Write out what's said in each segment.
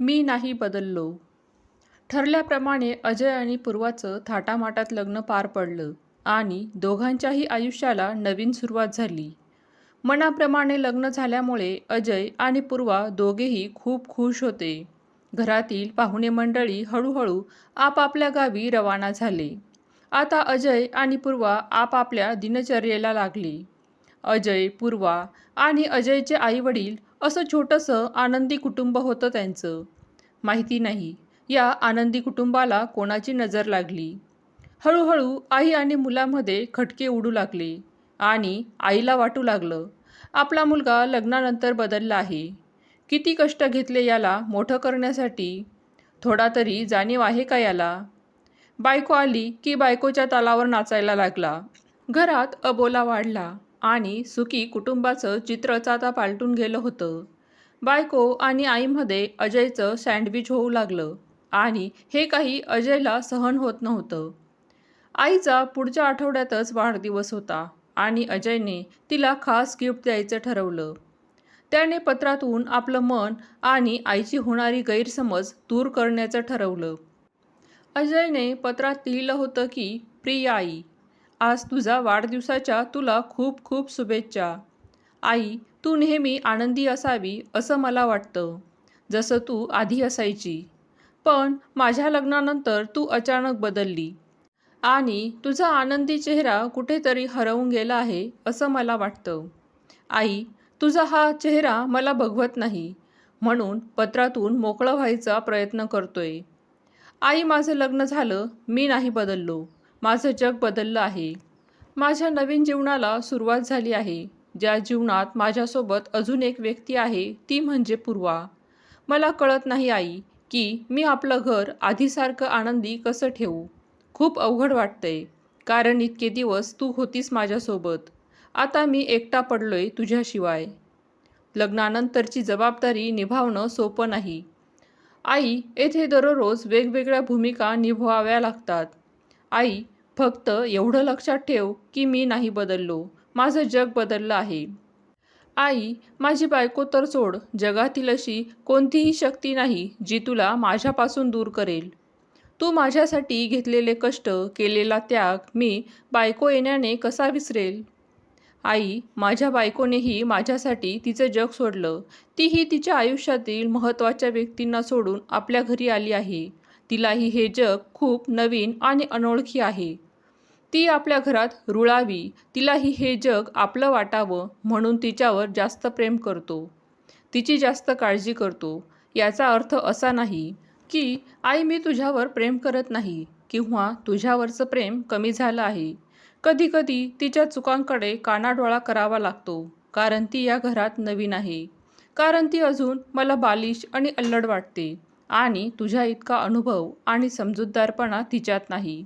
मी नाही बदललो. ठरल्याप्रमाणे अजय आणि पूर्वाचं थाटामाटात लग्न पार पडलं आणि दोघांच्याही आयुष्याला नवीन सुरुवात झाली. मनाप्रमाणे लग्न झाल्यामुळे अजय आणि पूर्वा दोघेही खूप खुश होते. घरातील पाहुणे मंडळी हळूहळू आपापल्या गावी रवाना झाले. आता अजय आणि पूर्वा आपापल्या दिनचर्येला लागले. अजय पूर्वा आणि अजयचे आईवडील असं छोटंसं आनंदी कुटुंब होतं त्यांचं. माहिती नाही या आनंदी कुटुंबाला कोणाची नजर लागली? हळूहळू आई आणि मुलामध्ये खटके उडू लागले आणि आईला वाटू लागलं आपला मुलगा लग्नानंतर बदलला आहे. किती कष्ट घेतले याला मोठं करण्यासाठी? थोडा तरी जाणीव आहे का याला? बायको आली की बायकोच्या तालावर नाचायला लागला. घरात अबोला वाढला. आणि सुखी कुटुंबाचं चित्रच आता पालटून गेलं होतं. बायको आणि आईमध्ये अजयचं सँडविच होऊ लागलं आणि हे काही अजयला सहन होत नव्हतं. आईचा पुढच्या आठवड्यातच वाढदिवस होता आणि अजयने तिला खास गिफ्ट द्यायचं ठरवलं. त्याने पत्रातून आपलं मन आणि आईची होणारी गैरसमज दूर करण्याचं ठरवलं. अजयने पत्रात लिहिलं होतं की प्रिय आई आज तुझा वाढदिवसाच्या तुला खूप खूप शुभेच्छा. आई तू नेहमी आनंदी असावी असं मला वाटतं. जसं तू आधी असायची. पण माझ्या लग्नानंतर तू अचानक बदलली. आणि तुझा आनंदी चेहरा कुठेतरी हरवून गेला आहे असं मला वाटतं. आई तुझा हा चेहरा मला बघवत नाही. म्हणून पत्रातून मोकळं व्हायचा प्रयत्न करतोय. आई माझं लग्न झालं. मी नाही बदललो. माझं जग बदललं आहे. माझ्या नवीन जीवनाला सुरुवात झाली आहे. ज्या जीवनात माझ्यासोबत अजून एक व्यक्ती आहे ती म्हणजे पूर्वा. मला कळत नाही आई की मी आपलं घर आधीसारखं आनंदी कसं ठेवू? खूप अवघड वाटतंय. कारण इतके दिवस तू होतीस माझ्यासोबत. आता मी एकटा पडलोय तुझ्याशिवाय. लग्नानंतरची जबाबदारी निभावणं सोपं नाही. आई येथे दररोज वेगवेगळ्या भूमिका निभवाव्या लागतात. आई फक्त एवढं लक्षात ठेव की मी नाही बदललो. माझं जग बदललं आहे. आई माझी बायको तर सोड. जगातील अशी कोणतीही शक्ती नाही जी तुला माझ्यापासून दूर करेल. तू माझ्यासाठी घेतलेले कष्ट केलेला त्याग मी बायको येण्याने कसा विसरेल? आई माझ्या बायकोनेही माझ्यासाठी तिचं जग सोडलं. तीही तिच्या आयुष्यातील महत्त्वाच्या व्यक्तींना सोडून आपल्या घरी आली आहे. तिलाही हे जग खूप नवीन आणि अनोळखी आहे. ती आपल्या घरात रुळावी तिलाही हे जग आपलं वाटावं म्हणून तिच्यावर जास्त प्रेम करतो. तिची जास्त काळजी करतो. याचा अर्थ असा नाही की आई मी तुझ्यावर प्रेम करत नाही किंवा तुझ्यावरचं प्रेम कमी झालं आहे. कधीकधी तिच्या चुकांकडे कानाडोळा करावा लागतो कारण ती या घरात नवीन आहे. कारण ती अजून मला बालिश आणि अल्लड वाटते. आणि तुझ्या इतका अनुभव आणि समजूतदारपणा तिच्यात नाही.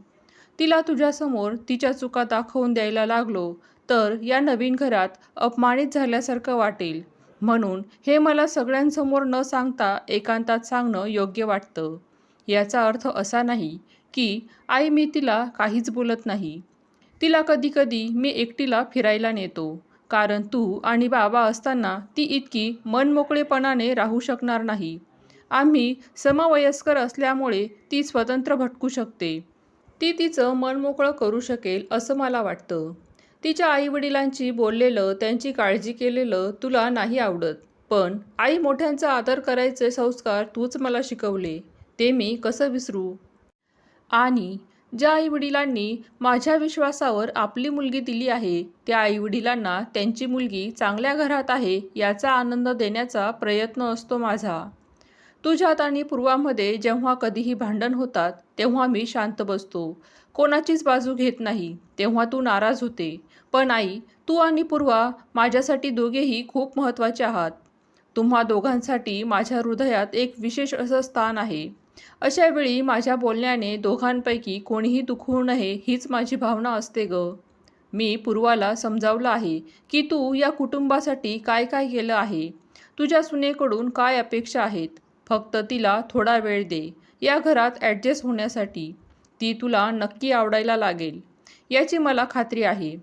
तिला तुझ्यासमोर तिच्या चुका दाखवून द्यायला लागलो तर या नवीन घरात अपमानित झाल्यासारखं वाटेल. म्हणून हे मला सगळ्यांसमोर न सांगता एकांतात सांगणं योग्य वाटतं. याचा अर्थ असा नाही की आई मी तिला काहीच बोलत नाही. तिला कधीकधी मी एकटीला फिरायला नेतो कारण तू आणि बाबा असताना ती इतकी मनमोकळेपणाने राहू शकणार नाही. आम्ही समवयस्कर असल्यामुळे ती स्वतंत्र भटकू शकते. ती तिचं मन मोकळं करू शकेल असं मला वाटतं. तिच्या आईवडिलांची बोललेलं त्यांची काळजी केलेलं तुला नाही आवडत. पण आई मोठ्यांचा आदर करायचे संस्कार तूच मला शिकवले. ते मी कसं विसरू? आणि ज्या आईवडिलांनी माझ्या विश्वासावर आपली मुलगी दिली आहे त्या आईवडिलांना त्यांची मुलगी चांगल्या घरात आहे याचा आनंद देण्याचा प्रयत्न असतो माझा. तुझ्यात आणि पूर्वामध्ये जेव्हा कधीही भांडण होतात तेव्हा मी शांत बसतो. कोणाचीच बाजू घेत नाही तेव्हा तू नाराज होते. पण आई तू आणि पूर्वा माझ्यासाठी दोघेही खूप महत्त्वाचे आहात. तुम्हा दोघांसाठी माझ्या हृदयात एक विशेष असं स्थान आहे. अशा वेळी माझ्या बोलण्याने दोघांपैकी कोणीही दुखवू नये हीच माझी भावना असते ग. मी पूर्वाला समजावलं आहे की तू या कुटुंबासाठी काय काय केलं आहे? तुझ्या सुनेकडून काय अपेक्षा आहेत? फक्त तिला थोडा वेळ दे. या घरात ॲडजस्ट होण्यासाठी ती तुला नक्की आवडायला लागेल. याची मला खात्री आहे.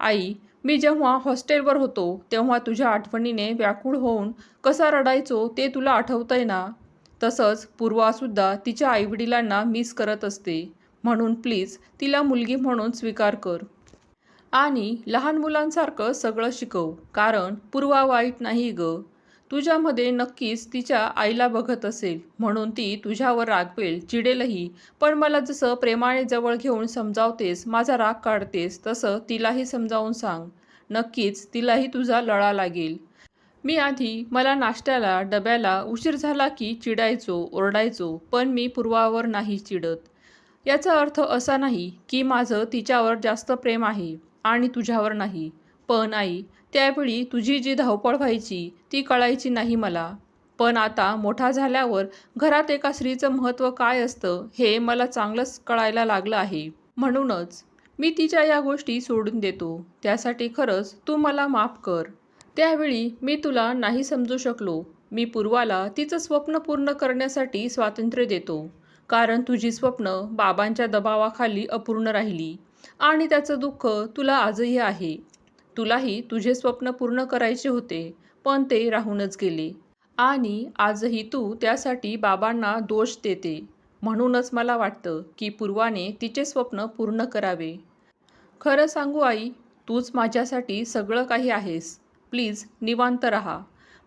आई मी जेव्हा हॉस्टेलवर होतो तेव्हा तुझ्या आठवणीने व्याकुळ होऊन कसा रडायचो ते तुला आठवतंय ना? तसंच पूर्वासुद्धा तिच्या आईवडिलांना मिस करत असते. म्हणून प्लीज तिला मुलगी म्हणून स्वीकार कर. आणि लहान मुलांसारखं सगळं शिकव. कारण पूर्वा वाईट नाही ग. तुझ्यामध्ये नक्कीच तिच्या आईला बघत असेल. म्हणून ती तुझ्यावर रागवेल चिडेलही. पण मला जसं प्रेमाने जवळ घेऊन समजावतेस माझा राग काढतेस तसं तिलाही समजावून सांग. नक्कीच तिलाही तुझा लळा लागेल. मी आधी मला नाश्त्याला डब्याला उशीर झाला की चिडायचो ओरडायचो पण मी पूर्वावर नाही चिडत. याचा अर्थ असा नाही की माझं तिच्यावर जास्त प्रेम आहे आणि तुझ्यावर नाही. पण आई त्यावेळी तुझी जी धावपळ व्हायची ती कळायची नाही मला. पण आता मोठा झाल्यावर घरात एका स्त्रीचं महत्त्व काय असतं हे मला चांगलंच कळायला लागलं आहे. म्हणूनच मी तिच्या या गोष्टी सोडून देतो. त्यासाठी खरंच तू मला माफ कर. त्यावेळी मी तुला नाही समजू शकलो. मी पूर्वाला तिचं स्वप्न पूर्ण करण्यासाठी स्वातंत्र्य देतो. कारण तुझी स्वप्न बाबांच्या दबावाखाली अपूर्ण राहिली. आणि त्याचं दुःख तुला आजही आहे. तुलाही तुझे स्वप्न पूर्ण करायचे होते पण ते राहूनच गेले. आणि आजही तू त्यासाठी बाबांना दोष देते. म्हणूनच मला वाटतं की पूर्वाने तिचे स्वप्न पूर्ण करावे. खरं सांगू आई तूच माझ्यासाठी सगळं काही आहेस. प्लीज निवांत राहा.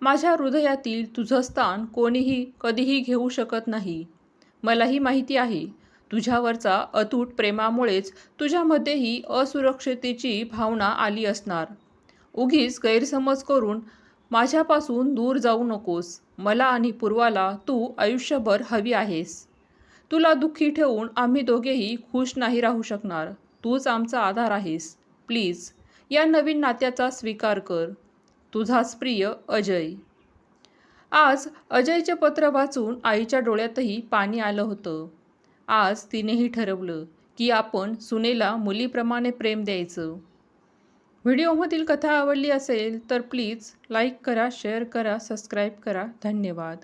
माझ्या हृदयातील तुझं स्थान कोणीही कधीही घेऊ शकत नाही. मलाही माहिती आहे तुझ्यावरचा अतूट प्रेमामुळेच तुझ्यामध्येही असुरक्षितेची भावना आली असणार. उगीच गैरसमज करून माझ्यापासून दूर जाऊ नकोस. मला आणि पूर्वाला तू आयुष्यभर हवी आहेस. तुला दुःखी ठेवून आम्ही दोघेही खुश नाही राहू शकणार. तूच आमचा आधार आहेस. प्लीज या नवीन नात्याचा स्वीकार कर. तुझाच प्रिय अजय. आज अजयचे पत्र वाचून आईच्या डोळ्यातही पाणी आलं होतं. आज तिनेही ठरवलं की आपण सुनेला मुलीप्रमाणे प्रेम द्यायचं. व्हिडिओमधील कथा आवडली असेल तर प्लीज लाईक करा शेअर करा सबस्क्राईब करा. धन्यवाद.